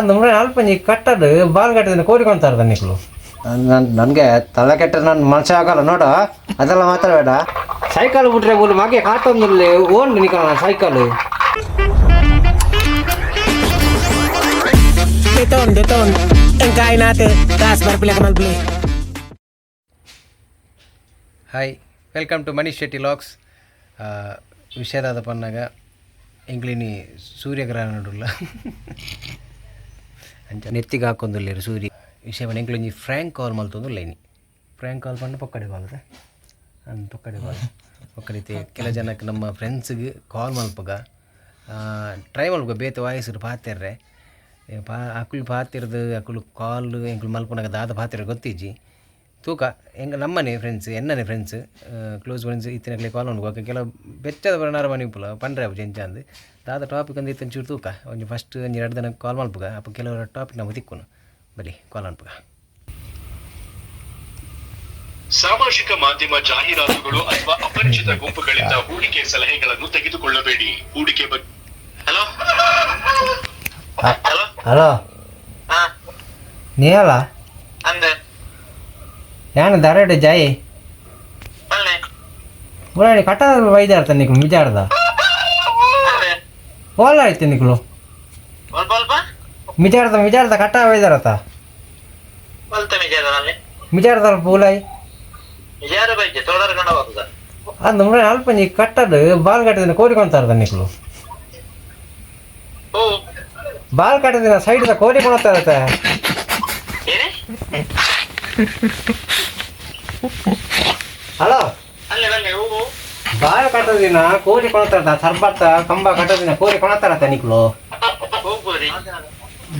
ಅಂದ್ರೆ ಅಲ್ಪ ನೀ ಕಟ್ಟದು ಬಾಲ್ ಕಟ್ಟದ ಕೋರಿಕೊಂತಾರ ನಿಕ್ಲು. ನನಗೆ ತಲೆ ಕೆಟ್ಟ ನನ್ನ ಮನುಷ್ಯ ಆಗಲ್ಲ ನೋಡು. ಅದೆಲ್ಲ ಬೇಡ. ಸೈಕಲ್ ಬಿಟ್ರೆ ಬೋಲು ಮಗೆ ಕಾಟೊಂದಿಲ್ಲ ಓನ್ ನಿಕಲ cycle. Hi welcome to Manish Shetty LOX. ವಿಷಯದಾದ ಪನ್ನಾಗ ಎಂಕ್ಲಿನಿ ಸೂರ್ಯಗ್ರಹಣ ನೋಡುಲ್ಲ. ಅಂಚ ನೆತ್ತಿಗೆ ಹಾಕೊಂದುಲ್ಲೇರು ಸೂರ್ಯ ವಿಷಯ ಎಂಕ್ಲೊಂಜಿ ಫ್ರ್ಯಾಂಕ್ ಕಾಲ್ ಮಲ್ತೊಂದು ಲೈನಿ ಫ್ರ್ಯಾಂಕ್ ಕಾಲ್ ಪಂಡ ಪಕ್ಕಡೆ ಕಾಲ್ದ ಅಂದ್? ಪಕ್ಕಡೆ ಕಾಲ್. ಪೊಕ್ಕಡಿತೆ ಕೆಲ ಜನಕ್ಕೆ ನಮ್ಮ ಫ್ರೆಂಡ್ಸ್ಗೆ ಕಾಲ್ ಮಲ್ಪಗ ಟ್ರೈ ಮಲ್ಪಗ ಬೇತೆ ವಾಯಸ್ಸರು ಪಾತೆರ್ರೆ. ಪಾ ಅಕುಲು ಪಾತಿರ್ದು ಅಕುಲು ಕಾಲ್ ಎಂಕ್ಳು ಮಲ್ಪನಾಗ ದಾದ ಪಾತಿರ ಗೊತ್ತಿಜ್ಜಿ. ತೂಕ ಹೆಂಗೆ ನಮ್ಮನೆ ಫ್ರೆಂಡ್ಸ್ ಎನ್ನನೆ ಫ್ರೆಂಡ್ಸ್ ಕ್ಲೋಸ್ ಫ್ರೆಂಡ್ಸ್ ಇತ್ತಿನಕ್ಲೆ ಕಾಲ್ ಉಂಡು ಕೆಲವು ಬೆಚ್ಚದ ಬರಣಾರ ಮನಿಪುಲ ಪಂಡ್ರೆ ಅವು ಅಂದು ದಾದ ಟಾಪಿಕ್ ಅಂದ್ರೆ ಇತ್ತು ಚೂರು ತೂಕ. ಒಂದು ಫಸ್ಟ್ ಒಂದು ಎರಡು ದಿನ ಕಾಲ್ ಮಲ್ಪುಗ ಅಪ್ಪ ಕೆಲವರ ಟಾಪಿಕ್ ನಮಗೆ ದಿಕ್ಕುನು ಬಲಿ ಕಾಲ್ ಅನ್ಪುಗ ಸಾಮಾಜಿಕ ಮಾಧ್ಯಮ ಜಾಹೀರಾತುಗಳು ಅಥವಾ ಅಪರಿಚಿತ ಗುಂಪುಗಳಿಂದ ಹೂಡಿಕೆ ಸಲಹೆಗಳನ್ನು ತೆಗೆದುಕೊಳ್ಳಬೇಡಿ. ಹೂಡಿಕೆ ಬಗ್ಗೆ ಹಲೋ? ಹಲೋ? ಹಲೋ? ಹಾ. ನೀ ಅಲ್ಲ ಅಂದೆ. ಯಾನು ದರಡೆ ಜಾಯಿ? ಅಲ್ಲೇ. ಬುರಾಡಿ ಕಟ್ಟ ವೈದ್ಯಾರ್ತ ನಿಕ್ಲು ಮಿಜಾಡ್ದ? ಅಂದೆ ನಿಕ್ಲು. ಸ್ವಲ್ಪ ಅಲ್ಪ ಮಿಜಾಡ್ದ ಮಿಜಾಡ್ದ ಕಟ್ಟ ಬೈದಾರತ ಮಿಜಾಡ್ದ ಪೂಲಾಯಿ. ವಿಜಯದ ಬಗ್ಗೆ ತೋಡರ ಕಂಡ ಹೋಗುದ. ಅದು ಮುರ ಅಲ್ಪ ನೀ ಕಟ್ಟದು ಬಾಲ್ ಕಟ್ಟದಿನ ಕೋರಿಕೊಂತಾರದ ನಿಕ್ಲು. ಬಾಲ್ ಕಟ್ಟದಿನ ಸೈಡ್ ಕೋರಿಕೊಳ್ತಾರತ್ತೆ ಏನೇ? ಹಲೋ. ಅಲ್ಲೇ ಹೂವು ಬಾಲ್ ಕಟ್ಟದಿನ ಕೋಳಿ ಕೊಳ್ತಾರ ಸರ್ಬತ್ತ ಕಂಬ ಕಟ್ಟದಿನ ಕೋರಿ ಕೊಳತಾರತ್ತ ತನಿಕ್ಲು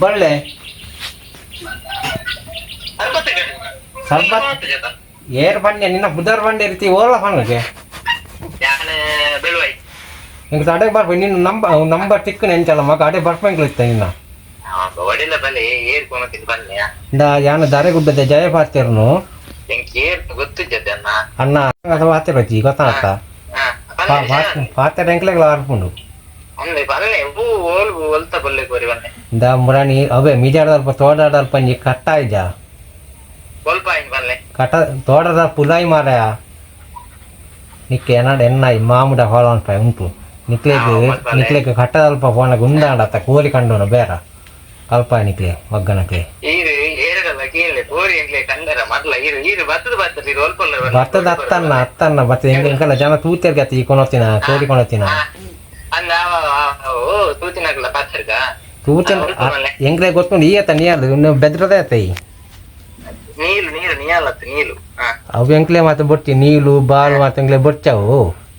ಬಳ್ಳೆ. ಸರ್ಬತ್? ಏರ್ ಬಂಡೆ ನಿನ್ನ ಹುದರ್ ಬಂಡೆ ರೀತಿ ಓಲ ಹಂಗೆ ಹಿಂಗೆ ಅಡೆ ಬರ್ಬ ನಿನ್ನ ನಂಬ ನಂಬರ್ ಟಿಕ್ ನೆಂಚಲ್ಲ ಮಗ ಅಡೆ ಬರ್ಪಂಗ್ಲು ಇತ್ತ ನಿನ್ನ. ದಾರೆ ಯಾನ ದಾರೆಗುಡ್ಡದ ಜಯಪಾತಿರ್ನು ಎಂಕ್ ಏರ್ ಗೊತ್ತು ಜದನ್ನ ಅಣ್ಣ ಅಥವಾ ಹತ್ತಿರತಿ ಗೊತ್ತಾಗ್ತ ಹಾ ಬಲ್ಲೆ ಪಾತ್ರ ಎಂಕ್ಲೆಗಳ ಅರ್ಪುಂಡು ಒಂದೇ ಬಲ್ಲೆ ಹೂ ಓಲ್ ಒಲ್ತ ಬಲ್ಲೆ ಕೋರಿ ಬಲ್ಲೆ ಇಂದ ಮುರಾಣಿ ಅವೇ ಮಿಜಾಡದಲ್ಪ ತೋಡಾಡಲ್ಪ ನೀ ಕಟ್ಟಾಯ್ಜ ಸ್ವಲ್ಪ ಹಿಂಗ್ ಬಲ್ಲೆ ಕಟ ತೋಡದ ಪುಲಾಯಿ ಮಾರಾಯ ನಿಕ್ಕೆ ಎನ್ನಡ ಎನ್ನಾಯಿ ಮಾಮುಡ ಹೊಳನ್ಪ ಉಂಟು ನಿಕ್ಲೆಗ್ ನಿಕ್ಲೆಗ್ ಕಟ್ಟದಲ್ಪ ಫೋನಾಗ ಉಂದಾಡತ್ತ ಕೋರಿ ಕಂಡೋನ ಬೇರ ಅಲ್ಪ ನಿಕ್ಲೆ ಒಗ್ಗನಕ್ಲೆ ಈರು ಏರಡಲ್ಲ ಕೀಳೆ ಮೊದ್ಲ ಬತ್ತದ ಬತ್ತದ ಬರ್ತದ ಅತ್ತನ್ನ ಅತ್ತನ್ನ ಬರ್ತದೆ ಹೆಂಗ ಹೆಂಗಲ್ಲ ಜನ ತೂತಿರ್ಗೆ ಅತ್ತ ಈ ಕೊನೋತಿನ ಕೋರಿ ಕೊನೋತಿನ ಅಂದ ಓ ತೂತಿನಾಗಲ್ಲ ಪಾತ್ರಗ. ತೂತಿನ ಹೆಂಗ್ರೆ ಗೊತ್ತುಂಡು ಈ ಅತ್ತ ನೀ ಅಲ್ಲ ಇನ್ನು ಬೆದ್ರದೇ ಅತ್ತ ಈ. ನೀಲು ನೀರು ನೀಲು ಅವು ಎಂಕ್ಲೆ ಮಾತು ಬೊಟ್ಟಿ ನೀಲು ಬಾಲು ಮತ್ತೆ ಎಂಕ್ಲೆ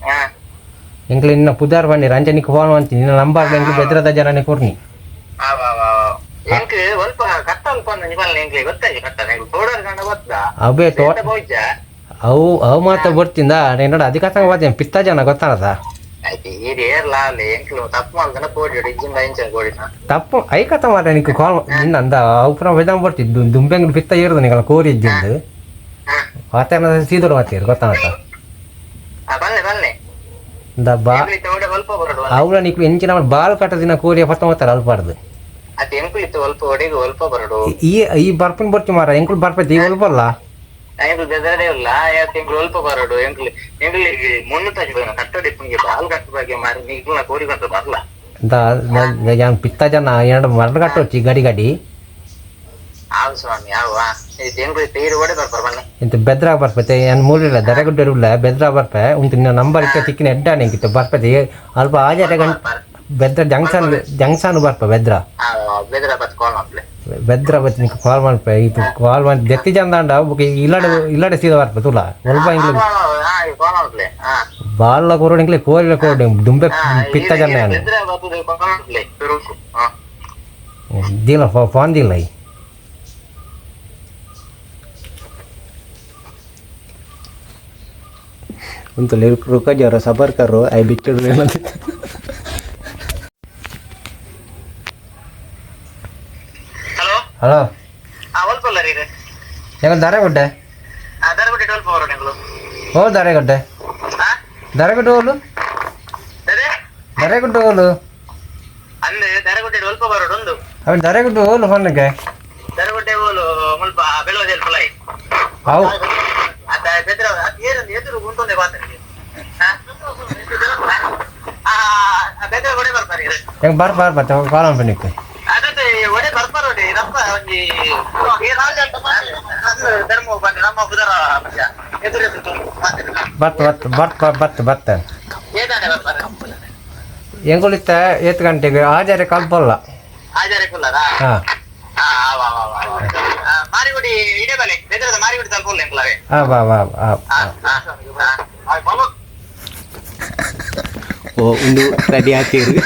ಹಾ. ಎಂಕ್ಲೆ ಇನ್ನ ಪುದಾರ್ ಬನ್ನಿ ರಂಜನಿಕ್ ಫೋನ್ ಅಂತೀನಿ ನಿನ್ನ ನಂಬರ್ ಎಂಗ್ಲೆ ಬೆದ್ರದ ಜನನೇ ಕೊರ್ನಿ. ಎಂಕ್ ಒಲ್ಪ ಅವೇ ಅವು ಅವು ಮಾತ್ರ ಬರ್ತಿಂದ? ನೋಡ ಅದಕ್ಕೆ ಹತ್ತಂಗ ಬರ್ತೀನಿ ಪಿತ್ತ ಜನ ಎಂಕ್ಲು ತಪ್ಪು ಐಕತ್ತ ಮಾತ್ರ ನಿಂಗೆ ಕಾಲ್ ನಿನ್ನ ಅಂದ ಅವು ಪುನಃ ವೆದಂ ಬರ್ತಿದ್ದು ದುಂಬೆಂಗ್ ಪಿತ್ತ ಇರೋದು ನಿಂಗಳ ಕೋರಿ ಇದ್ದಿಂದು ಹಾ. ವಾತಾವರಣ ಸೀದೋರು ಮಾತೀರು ಗೊತ್ತಾನತ್ತ ಆ ಬಲ್ಲೆ ಬಲ್ಲೆ ಇಂದ ಬಾ ಎಂಕ್ಲಿ ತೋಡೆ ಒಲ್ಪ ಬರಡು ಅವಳ ಎಂಚಿನ ಬಾಲ್ ಕಟ್ಟದಿನ ಕೋರಿಯ ಪತ್ತ ಮಾತಾರ ಅಲ್ಪಾರ್ದು ಅದ್ ಎಂಕ್ಲು ಇತ್ತು ಒಲ್ಪ ಒಡೆಗೆ ಒಲ್ಪ ಬರಡು. ಈ ಈ ಬರ್ಪಿನ ಬರ್ತಿ ಮಾರ ಎಂಕುಲ್ ಬರ್ಪೈತಿ ಈ ಒಲ್ಪಲ್ಲ ಎಂಕ್ಲು ಬೆದರೇ ಇಲ್ಲ ಯಾಕೆ ತಿಂಗಳು ಒಲ್ಪ ಬರಡು ಎಂಕ್ಲಿ ಎಂಕ್ಲಿಗೆ ಮುನ್ನು ತಜ್ಜಿದ ಕಟ್ಟಡಿ ಪುಂಗೆ ಬಾಲ್ ಕಟ್ಟು ಬಗ್ಗೆ ಮಾರಿ ನೀಗ್ಲ ಕೋರಿಕೊಂತ ಬರ್ಲ? ಯಾನ್ ಪಿತ್ತ ಜನ ಎರಡು ಮರಣ ಕಟ್ಟೋಚಿ ಗಡಿ ಗಡಿ. ಆವ್ ಸ್ವಾಮಿ ಇದು ಎಂಕ್ಲು ತೀರು ಒಡೆ ಬನ್ನಿ. ಇಂತ ಬೆದ್ರ ಬರ್ಪತೆ ಏನ್ ಮೂಲಿಲ್ಲ ದರಗುಡ್ಡರಿಲ್ಲ ಬೆದ್ರ ಬರ್ಪೆ ಉಂಟು ನಿನ್ನ ನಂಬರ್ ಇಕ್ಕ ತಿಕ್ಕಿನ ಎಡ್ಡ ನಿಂಗಿತ್ತು ಬರ್ಪೈತೆ ಅಲ್ಪ ಆಜಾಟ ಗಂಟೆ ಬೆದ್ರ ಜಂಕ್ಷನ್ ಜಂಕ್ಷನ್ ಬರ್ಪ ಬೆದ್ರ. ಬೆದರ ಬತ್ ಕಾಲ್ ಮಾಡ್ಲೆ ಬೆದ್ರ ಬತ್ ನಿಂಗೆ ಕಾಲ್ ಮಾಡ್ಪೆ ಇದು ಕಾಲ್ ಮಾಡಿ ದೆತ್ತಿ ಚಂದ ಬುಕ್ ಇಲ್ಲಡೆ ಇಲ್ಲಡೆ ಸೀದಾ ಬರ್ಪೆ ತುಲ ಸ್ವಲ್ಪ ಇಂಗ್ಲಿ ಹಾ ಕಾಲ್ ಮಾಡ್ಲೆ ಹಾ ಬಾಲ್ಲ ಕೋರೋಡು ಇಂಗ್ಲಿ ಕೋರಿಲ ಕೋರೋಡು ದುಂಬೆ ಪಿತ್ತ ಜನ ಏನು ಬೆದರ ಬರ್ತದೆ ಕಾಲ್ ಮಾಡ್ಲೆ ರುಕು ಹಾ ದಿಲ್ಲ ಫೋನ್ ದಿಲ್ಲ ಈ untuk lirik ruka jara sabar karo ay bitter nanti hello halo ಆ ಒಲ್ಪ ಅಲ್ಲ ರೀ yang dare gede ಅದರ ಬಿಟ್ಟು ಒಲ್ಪ ಬರೋಣ ಎಂಗ್ಲು oh dare gede ಹಾ dare gede ulu ಅದೇ dare gede ulu ಅಂದೆ ದರಗುಡ್ಡೆ ಒಲ್ಪ ಬರೋಡು ಒಂದು ಅవి ದರೆಗುಟ್ಟು ಹೋಲು ಹೊನ್ನಕ್ಕೆ ಮುಲ್ಪ ಬೆಳವದೆಲ್ ಪುಲೈ ಅವು ಎದುರು ಬಾರ್ ಬಾರ್ ಬರ್ತೆ ಕಾಲಮ್ ಪನಿಕ್ಕೆ ಅದಕ್ಕೆ ಒಡೆ ಬರ್ತಾರೆ ಒಡೆ ಒಂಜಿ ಧರ್ಮ ಬಂದು ನಮ್ಮ ಬುಧರ ಎದುರು ಎದುರು ಮಾತಿಲ್ಲ ಬರ್ತ ಬರ್ತ ಬರ್ತ ಬರ್ತ ಬರ್ತ. ಏನಾನೆ ಬರ್ತಾರೆ ಹೆಂಗುಳಿತ? ಎತ್ತು ಗಂಟೆಗೆ? ಆಜಾರೆ ಕಲ್ಪಲ್ಲ. ಕುಲ್ಲರಾ ಹಾಂ ಮಾರಿಗುಡಿ ಇಡೇ ಬಲೆ ಬೆದರದ ಮಾರಿಗುಡಿ ತಲುಪಲ್ಲ ಎಂಕ್ಲವೇ ಆ ಬಾ ಬಾ ಬಾ. ಓ ಉಂಡು ರೆಡಿ ಹಾಕಿರು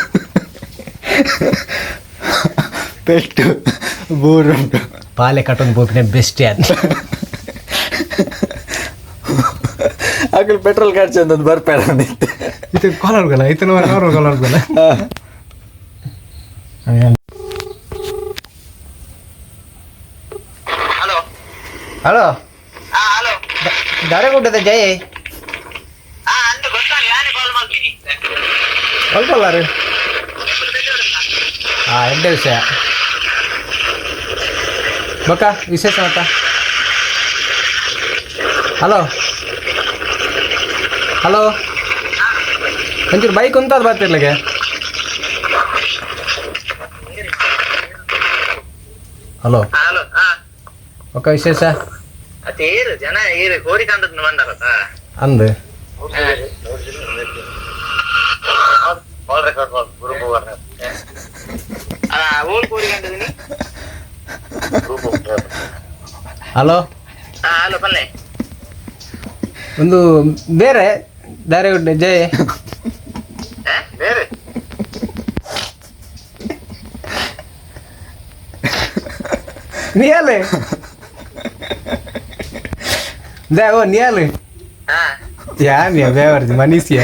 ಪೆಟ್ಟು ಬೂರುಂಟು. ಪಾಲೆ ಕಟ್ಟೊಂದು ಬೋಕಿನ ಬೆಸ್ಟೇ ಅಂತ ಆಗಲಿ ಪೆಟ್ರೋಲ್ ಖರ್ಚು ಅಂತಂದು ಬರ್ಬೇಡ ಅಂದಿತ್ತು ಇದು ಕಾಲರ್ಗಲ್ಲ ಇತನ ಅವ್ರ ಕಾಲರ್ಗಲ್ಲ ಹಲೋ. ಹಲೋ. ಹಲೋ. ದರೆಗುಡ್ಡದ ಜೈ. ಹಾ ಅಂದು ಗೊತ್ತಾಗ ನಾನೇ ಕಾಲ್ ರೀ ಹಾಂ ಎಂಟೇ ವಿಷಯ ಬಕ್ಕ ವಿಶೇಷ ಅಂತ ಹಲೋ ಹಲೋ ಒಂಚೂರು ಬೈಕ್ ಅಂತ ಅದು ಬರ್ತಿರ್ಲಿಕ್ಕೆ ಹಲೋ ಒಕ್ಕ ವಿಶೇಷ? ಅಂದೆ ಏರು ಜನ ಏರು ಕೋರಿ ಕಂಡದ್ ಬಂದಾರತ್ತ ಅಂದು. ಓಲ್ ಕೋರಿ ಕಂಡದಿನಿ ಹಲೋ? ಹಲೋ ಬನ್ನಿ. ಒಂದು ಬೇರೆ? ದಾರೆಗುಡ್ಡೆ ಜಯ. ಬೇರೆ. ನಿಯಾಲೆ ದೇ ಓ ನಿಯಾಲೆ ಯಾ ನಿಯ ಬೇವರ್ದು ಮನೀಸಿಯ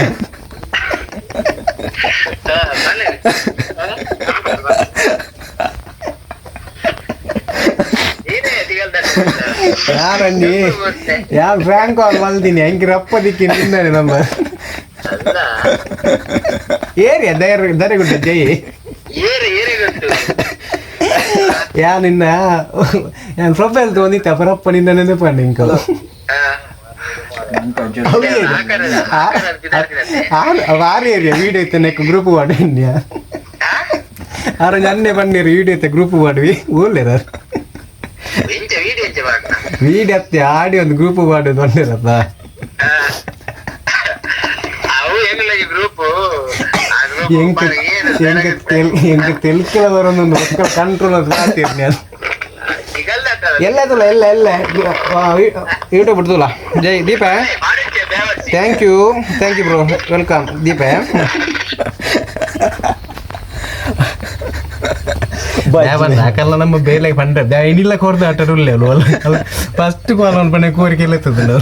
ಯಾರಂಡಿ ಯಾವ ಬ್ಯಾಂಕ್ ಅವ್ರು ಮಲ್ದೀನಿ ಹೆಂಗೆ ರಪ್ಪ ದಿಕ್ಕಿ ನಿಂದಾನೆ ನಮ್ಮ ಏರಿಯ ದಯ ದರೆಗುಡ್ಡ ಜೈ ಯಾ ನಿನ್ನ ನಾನು ಪ್ರೊಫೈಲ್ ತೊಗೊಂಡಿತ್ತ ಪರಪ್ಪ ನಿನ್ನ ನೆನಪಂಡು ಇಂಕೋ వారి ఏరియా వీడియో అయితే నాకు గ్రూప్ వాడు ఆరు నన్నే పన్నీరు వీడియో అయితే గ్రూప్ వాడివి ఊర్లేరు ವೀಡಿಯೋ ಇಂಚ ಬಾಕ ವಿಡಿಯೋ ಹತ್ತಿ ಆಡಿ ಒಂದು ಗ್ರೂಪ್ ಮಾಡೋದು ಬಂದಿರತ್ತ ಅವು ಹೆಂಗಿಲ್ಲ ಈ ಗ್ರೂಪ್ ಆ ಗ್ರೂಪ್ ಎಂಕ ಎಂಕ ತೆಲ್ ಎಂಕ ತೆಲ್ಕಿಲ ಬರೋದೊಂದು ಒಕ್ಕ ಕಂಟ್ರೋಲ್ ಅದು ಮಾಡ್ತೀರಿ ನಾನು ಸಿಗಲ್ದ ಎಲ್ಲ ತುಲ ಎಲ್ಲ ಎಲ್ಲ ಯೂಟ್ಯೂಬ್ ಬಿಡ್ತುಲ ಜೈ ದೀಪ ಮಾಡಿದ್ದೆ ಬೇವರ್ಸಿ thank you thank you bro welcome Deepa ಯಾಕಲ್ಲ ನಮ್ಮ ಬೇಲೆ ಪಂಡ ಏನಿಲ್ಲ ಕೋರ್ದು ಆಟರುಲ್ಲೇ ಅಲ್ವ ಫಸ್ಟ್ ಕಾಲ್ ಪಂಡ ಕೋರಿಕೆ ಎಲ್ಲ ಎತ್ತದ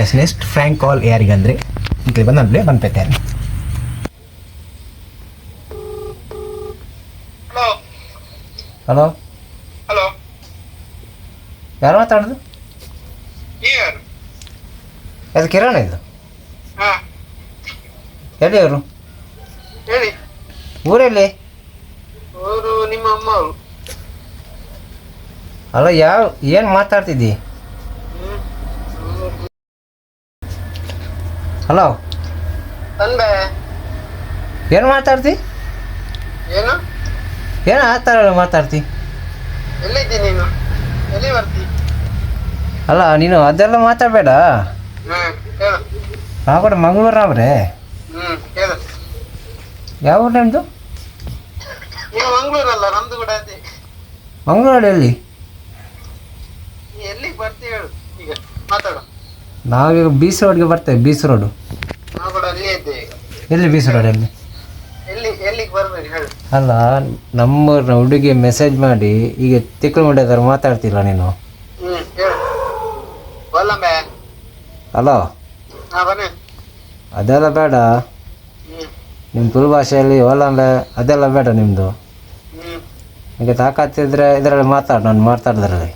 ಎಸ್ ನೆಕ್ಸ್ಟ್ ಫ್ರ್ಯಾಂಕ್ ಕಾಲ್ ಯಾರಿಗಂದ್ರೆ ಇಲ್ಲಿ ಬಂದ್ರೆ ಬಂದ್ಪೇಟೆ ಹಲೋ ಹಲೋ ಹಲೋ ಯಾರು ಮಾತಾಡೋದು ಯಾರು ಅದು ಕಿರಣ ಇದು ಹೇಳಿ ಎಲ್ಲಿ ಅವರು ಹೇಳಿ ಊರಲ್ಲಿ ಅವರು ನಿಮ್ಮ ಅಮ್ಮ ಅವರು. ಅಲ್ಲ ಯಾವ ಏನು ಮಾತಾಡ್ತಿದ್ದಿ? ಹಲೋ? ತಂದೆ ಏನು ಮಾತಾಡ್ತಿ? ಏನು? ಏನು ಆ ಥರ ಮಾತಾಡ್ತಿ? ಎಲ್ಲಿದ್ದಿ ನೀನು? ಎಲ್ಲಿ ಬರ್ತಿ? ಅಲ್ಲ ನೀನು ಅದೆಲ್ಲ ಮಾತಾಡಬೇಡ. ನಾವು ಕೂಡ ಮಂಗಳೂರವ್ರೆ. ಹ್ಮ್ ಹೇಳು ಯಾವ ಊರು ನಿಮ್ಮದು ಮಂಗಳೂರಲ್ಲ ನಮ್ದು ಕೂಡ ಅದೇ. ಮಂಗಳೂರಲ್ಲಿ? ಎಲ್ಲಿ ಎಲ್ಲಿಗೆ ಹೇಳು ಈಗ ಮಾತಾಡು. ನಾವೀಗ ಬೀಸ್ ರೋಡ್ಗೆ ಬರ್ತೇವೆ ಬೀಸ್ ರೋಡು. ನಾವು ಕೂಡ ಅಲ್ಲೇ ಇದ್ದೇವೆ ಈಗ. ಎಲ್ಲಿ ಬೀಸ್ ರೋಡಲ್ಲಿ ಎಲ್ಲಿ ಎಲ್ಲಿಗೆ ಬರ್ಬೇಕು ಹೇಳು. ಅಲ್ಲ ನಮ್ಮ ಹುಡುಗಿ ಮೆಸೇಜ್ ಮಾಡಿ ಈಗ ತಿಕ್ಕಲಮುಂಡ್ಯದವ್ರು ಮಾತಾಡ್ತಿಲ್ಲ ನೀನು? ಹ್ಮ್ ಹೇಳು. ಬಲ್ಲಂಬೆ ಅಲೋ? ಹಾ ಬನ್ನಿ. ಅದೆಲ್ಲ ಬೇಡ. ಹ್ಮ್. ನಿಮ್ಮ ತುಳು ಭಾಷೆಯಲ್ಲಿ ಒಲ್ಲಂಬೆ ಅದೆಲ್ಲ ಬೇಡ ನಿಮ್ಮದು ನಿಮಗೆ ತಾಕತ್ತಿದ್ರೆ ಇದರಲ್ಲಿ ಮಾತಾಡು ನಾನು ಮಾತಾಡಿದ್ರಲ್ಲಿ.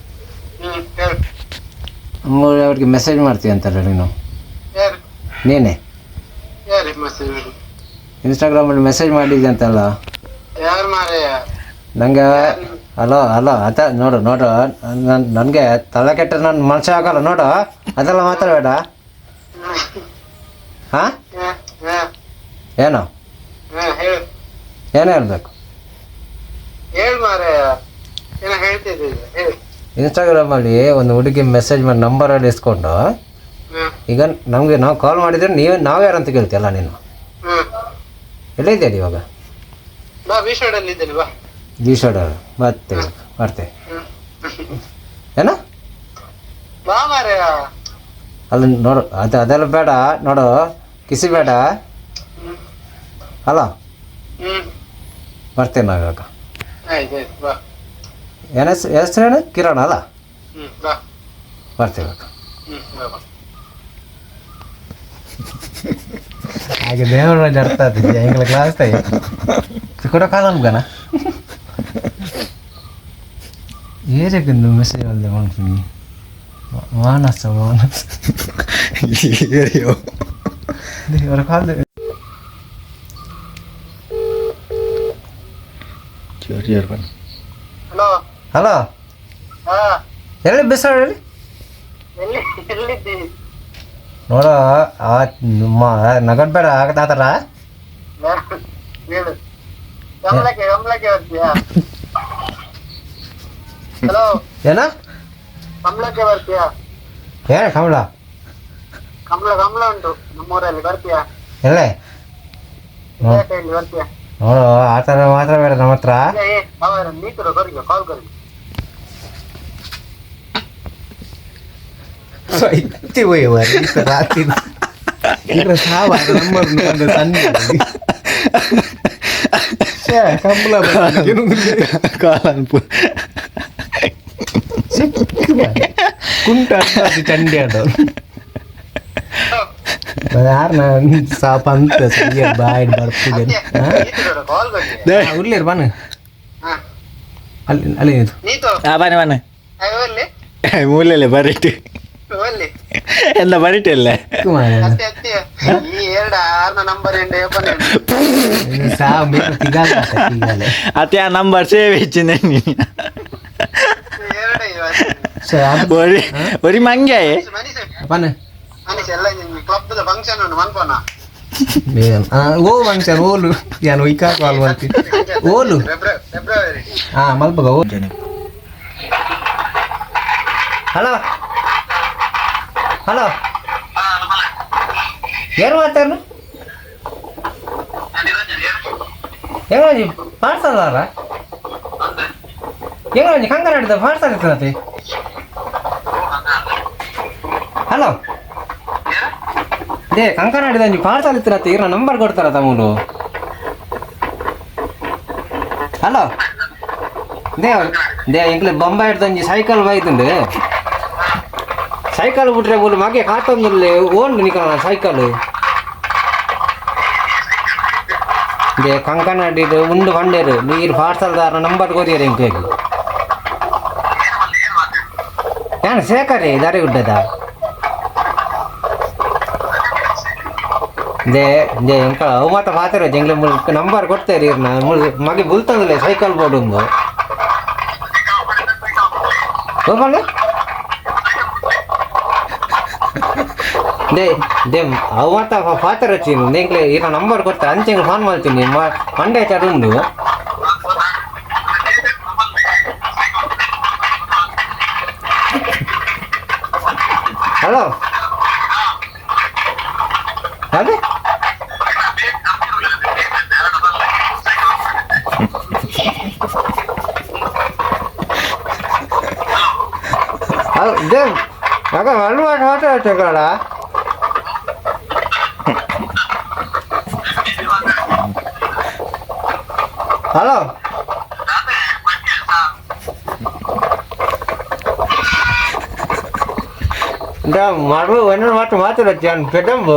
ಮೂರು ಅವ್ರಿಗೆ ಮೆಸೇಜ್ ಮಾಡ್ತೀವಿ ಅಂತಾರೆ ನೀನು? ನೀನೆ ಇನ್ಸ್ಟಾಗ್ರಾಮಲ್ಲಿ ಮೆಸೇಜ್ ಮಾಡಿದ್ದೆ ಅಂತಲ್ಲ? ನನಗೆ ಅಲೋ ಅಲೋ ಅದ ನೋಡು ನೋಡು ನನ್ ನನಗೆ ತಲೆ ಕೆಟ್ಟ ನನ್ನ ಮನುಷ್ಯ ಆಗಲ್ಲ ನೋಡು ಅದೆಲ್ಲ ಮಾತಾಡಬೇಡ. ಹಾಂ? ಏನೋ? ಏನು ಹೇಳ್ಬೇಕು ಹೇಳು ಮಾರ ಏನೋ ಹೇಳ್ತಿದ್ದೆ ಹೇಳು ಇನ್ಸ್ಟಾಗ್ರಾಮಲ್ಲಿ ಒಂದು ಹುಡುಗಿ ಮೆಸೇಜ್ ಮಾಡಿ ನಂಬರಲ್ಲಿ ಇಸ್ಕೊಂಡು ಈಗ ನಮಗೆ ನಾವು ಕಾಲ್ ಮಾಡಿದ್ರೆ ನೀವು ನಾವು ಯಾರಂತ ಕೇಳ್ತೀಯಲ್ಲ ನೀನು? ಎಲ್ಲಿದ್ದೀಯ ಇವಾಗ? ಬಾ ಬಾ. ಜೀಶೋಡ ಮತ್ತೆ ಏನೋ? ಬಾ ಮಾರ ಅಲ್ಲಿ ನೋಡು ಅದು ಅದೆಲ್ಲ ಬೇಡ ನೋಡು ಕಿಸಿ ಬೇಡ. ಅಲ್ಲ ಬರ್ತೇನೆ ನಾವು ಇವಾಗ ಆಯ್ತು ಆಯ್ತು ಬಾ ಏನ ಹೆಸರೇನು ಕಿರಣ್ ಅಲ್ಲ ಹ್ಮ್ ಬಾ ಬರ್ತೀವಿ ಇವಾಗ ಹ್ಮ್ ಬಾ ಬಾ ಹಾಗೆ ದೇವರಾಜ್ ಅರ್ಥ ಆಗ್ತಿದೆ ಎಂಗ್ಲ ಕ್ಲಾಸ್ ತಾಯಿ ಕೂಡ ಕಾಲಂ ಗನ ಏರಕ್ಕಿಂದು ಮೆಸೇಜ್ ಅಲ್ಲದೆ ಮಾಡ್ತೀನಿ ಮಾನಸ ಮಾನಸ ದೇವರ ಕಾಲ ಹಲೋ ಹಲೋ? ಹಾ. ಎಲ್ಲಿ ಬಿಸಾಡ ಹೇಳಿ? ನೋಡ ನಗಡ್ ಬೇಡ ಆಗತ್ತಾತರ ಏನ? ಕಮಲಕ್ಕೆ ಬರ್ತೀಯಾ? ಏನ ಕಮಲ. ಕಮಲ ಕಮಲ ಉಂಟು. ನಮ್ಮೂರಲ್ಲಿ ಬರ್ತೀಯಾ? ಎಲ್ಲೇ? ನೋಡು ಆ ಥರ ಮಾತ್ರ ಬೇಡ ನಮ್ಮ ಹತ್ರ. ಏ ಕಾಲ್ ಕೊರಿಗೆ பைத்தியம் வர ராத்திரி காலான் போ కుంటారు చండి అంటారు ಸಾಪಂತ ಬಾಯ್ ಬರ್ತಿದ್ದೇನೆ ಉರ್ಲಿರ್ ಬಾನು ಅಲ್ಲಿ ಅಲ್ಲಿ ಬನ್ನಿ ಬನ್ನಿ ಮೂಲೆಯಲ್ಲೇ ಬರ್ರಿ എന്താ പണിട്ടില്ല അത്യ ആ നമ്പർ സേവ് വെച്ചിന് ഒരു ഒരു മങ്കയായേ ఓ మంచి ఓలు యాను ఇకా కాల్ వంతి ఓలు ఆ మల్పగా ఓ హలో ಹಲೋ. ಏನು ಮಾಡ್ತಾರ ಹೆಂಗ ಪಾರ್ಸಲ್ ಅಲ್ಲ ಹೆಂಗ ಹಿಡಿದ ಪಾರ್ಸಲ್ ಇರ್ತದೆ ಹಲೋ. ದೇ ಕಂಕನಾಡಿದ ನೀವು ಪಾರ್ಸಲ್ ಇತ್ತಿರತ್ತೆ ಇರೋ ನಂಬರ್ ಕೊಡ್ತಾರ ತಮ್ಮನು ಹಲೋ. ದೇ ದೇ ಇಂಕ್ಲೆ ಬೊಂಬಾಯಿ ಹಿಡ್ದಂಜಿ ಸೈಕಲ್ ಬೈತುಂಡು. ಸೈಕಲ್ ಬಿಟ್ರೆ ಬೋಲು ಮಗೆ ಕಾತೊಂದುಲ್ಲೆ ಓನ್ ನಿಕಲ ಸೈಕಲ್. ಇದೆ ಕಂಕನ ಹಿಡಿದು ಉಂಡು ಬಂಡೇರು. ನೀರು ಪಾರ್ಸಲ್ದಾರ ನಂಬರ್ ಕೊರಿಯರ್ ಹೆಂಗೆ ಏನು ಸೇಕರಿ ದಾರಿ ಗುಡ್ಡದ ದೇ ದೇ ಎಂಕ ಅವು ಮಾತ ಪಾತ್ರ ಜಂಗ್ಲ ಮುಲ್ ನಂಬರ್ ಕೊಡ್ತೇರಿ ಇರ್ನ ಮುಲ್ ಮಗೆ ಬುಲ್ತಂದಿಲ್ಲ ಸೈಕಲ್ ಬೋರ್ಡ್ ಒಂದು. ಹೋಗಲ್ಲ ದೇ ದೇ ಅವು ಮಾತ ಪಾತ್ರ ಹಚ್ಚಿನು ನೆಂಗ್ಲೆ ಇರ ನಂಬರ್ ಕೊಡ್ತಾರೆ ಅಂಚೆಂಗ್ ಫೋನ್ ಮಾಡ್ತೀನಿ. ಮಂಡೆ ಚಾರ್ ಉಂಡು ಹಲೋ ಅದೇ? ಅದೇ ಆಗ ಹಲ್ವ ಮಾತಾಡ್ತೇಕಡ ಹಲೋ ಮಗಳು ಒಂದು ಮಾತು ಮಾತಾಡತ್ತೆ ಅವ್ನು ಪೆದಂಬು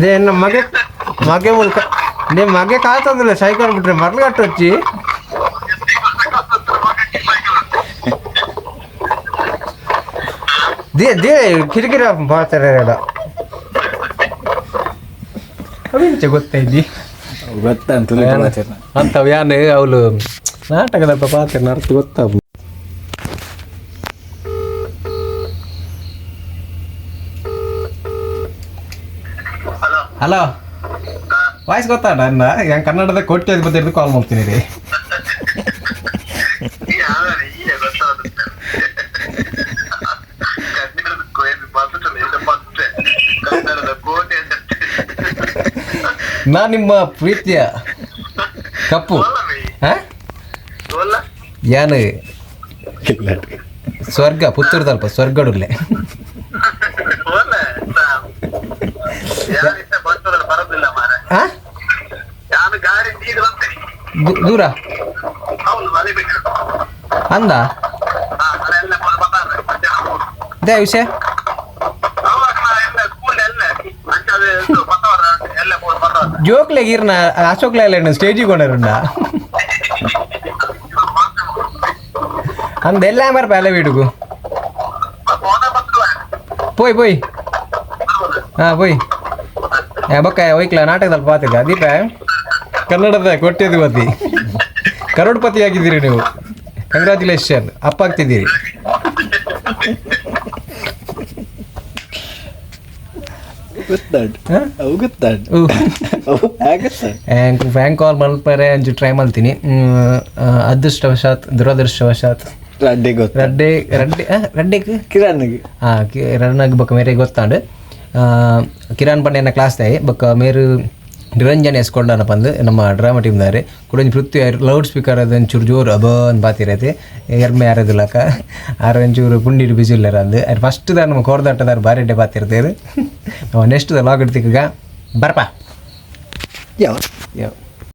ದೇ ನಮ್ಮ ಮಗೆ ಮಗೆ ಮೂಲಕ ನೇ ಮಗೆ ಕಾತಂದಿಲ್ಲ ಸೈಕಲ್ ಬಿಟ್ರೆ ಮರ್ಲು ಕಟ್ಟು ದೇ ದೇ ಕಿರಿಕಿರಿ ಮಾಡ್ತಾರೆ ಅವಿಂಚೆ ಗೊತ್ತೈತಿ ಗೊತ್ತಂತ ಅಂಥವು ಯಾನು ಅವಳು ನಾಟಕದ ಪಾತ್ರ ಅರ್ಥ ಗೊತ್ತಾಗ ಹಲೋ ವಾಯ್ಸ್ ಗೊತ್ತಾ ನನ್ನ ಹೆಂಗೆ ಕನ್ನಡದ ಕೊಟ್ಟಿ ಅದು ಬಂದಿದ್ದು ಕಾಲ್ ಮಾಡ್ತೀನಿ ರೀ ನಾ ನಿಮ್ಮ ಪ್ರೀತಿಯ ಕಪ್ಪು ಹಾ ಸೋಲ ಯಾನು ಸ್ವರ್ಗ ಪುತ್ತೂರ್ದಲ್ಪ ಸ್ವರ್ಗಡುಲ್ಲೆ ಸೋಲ ಯಾರಿಷ್ಟ ಬಂತಲ್ಲ ಬರೋದಿಲ್ಲ ಮೂರು ಬತ್ತವರ ಜೋಕ್ಲೆ ಗೀರ್ನ ಅಶೋಕ್ಲ ಎಲ್ಲ ಸ್ಟೇಜಿಗೆ ಕೊಂಡರುಂಡ ಅಂದ ಎಲ್ಲ ಬರ್ಪ ಎಲ್ಲ ವೀಡುಗು ಫೋನ ಬತ್ತವ போய் போய் ಹಾಂ போய் ಬೊಕ್ಕ ಒಯ್ಕ್ಲ ನಾಟಕದಲ್ಲಿ ಪಾತಿಲ್ಲ ದೀಪ ಕನ್ನಡದ ಕೊಟ್ಟಿದ್ದು ಮತಿ ಕರೋಡ್ಪತಿ ಆಗಿದ್ದೀರಿ ನೀವು ಕಂಗ್ರ್ಯಾಚುಲೇಷನ್ ಅಪ್ಪ ಆಗ್ತಿದ್ದೀರಿ ಗೊತ್ತಾಡ್ ಹಾಂ ಅವು ಗೊತ್ತಾಡ್ ಆಗತ್ತ. ಫ್ಯಾಂಕ್ ಕಾಲ್ ಮಲ್ಪರೆ ಅಂಜು ಟ್ರೈ ಮಾಡ್ತೀನಿ ಅದೃಷ್ಟವಶಾತ್ ದುರದೃಷ್ಟವಶಾತ್. ರಡ್ಡೆ ರಡ್ಡೆ ರಡ್ಡೆ ರಡ್ಡೆಗೆ? ಕಿರಣ್ಗೆ ಹಾಂ ರನ್ನಗ್ ಬೊಕ್ಕ ಮೇರೆ ಗೊತ್ತಾಂಡು. ಕಿರಣ್ ಪಂಡೆನ ಕ್ಲಾಸ್ ತಾಯಿ ಬೊಕ್ಕ ಮೇರು ನಿರಂಜನ್ ಎಸ್ಕೊಂಡನ ಬಂದು ನಮ್ಮ ಡ್ರಾಮಾ ಟೀಮ್ ಟೀಮ್ದಾರೆ ಕುಡೊಂಜಿ ಪೃಥ್ವಿ ಲೌಡ್ ಸ್ಪೀಕರ್ ಅದು ಒಂಚೂರು ಜೋರು ಅಬ ಅಂತ ಬಾತಿರೈತೆ ಎರ್ಮೆ ಯಾರದಿಲ್ಲಕ ಆರ ಒಂಚೂರು ಪುಂಡಿಡು ಬಿಸಿ ಇಲ್ಲರ ಅಂದು ಅದು ಫಸ್ಟ್ ದಾರ ನಮ್ಮ ಕೋರ್ದಾಟದಾರ ಬಾರಿ ಬಾತಿರ್ತೇವೆ ನಾವು ನೆಕ್ಸ್ಟ್ ದ ಲಾಗ್ ಇಡ್ತಿಕ್ಕ ಬರ್ಪಾ. ಯಾವ ಯಾವ